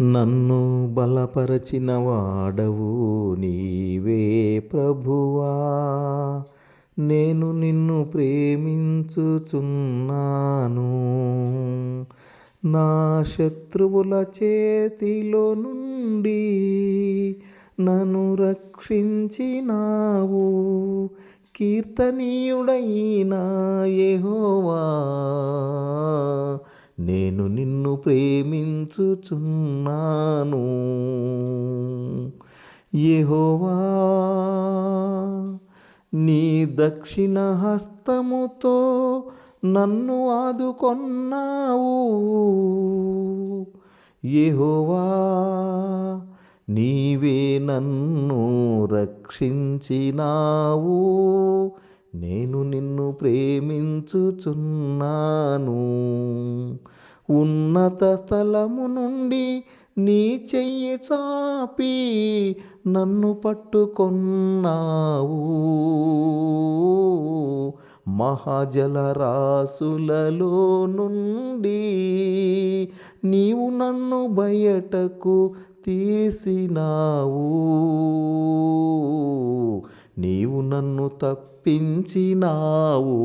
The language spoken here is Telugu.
నన్ను బలపరచిన వాడవు నీవే ప్రభువా. నేను నిన్ను ప్రేమించుచున్నాను. నా శత్రువుల చేతిలో నుండి నన్ను రక్షించినావు. కీర్తనీయుడైన యెహోవా. నేను నిన్ను ప్రేమించుచున్నాను. యెహోవా నీ దక్షిణ హస్తముతో నన్ను ఆదుకొన్నావు. యెహోవా నీవే నన్ను రక్షించినావు. నేను నిన్ను ప్రేమించుచున్నాను. ఉన్నత స్థలము నుండి నీ చెయ్యి చాపి నన్ను పట్టుకొన్నావు. మహాజలరాశులలో నుండి నీవు నన్ను బయటకు తీసినావు. నీవు నన్ను తప్పించినావు.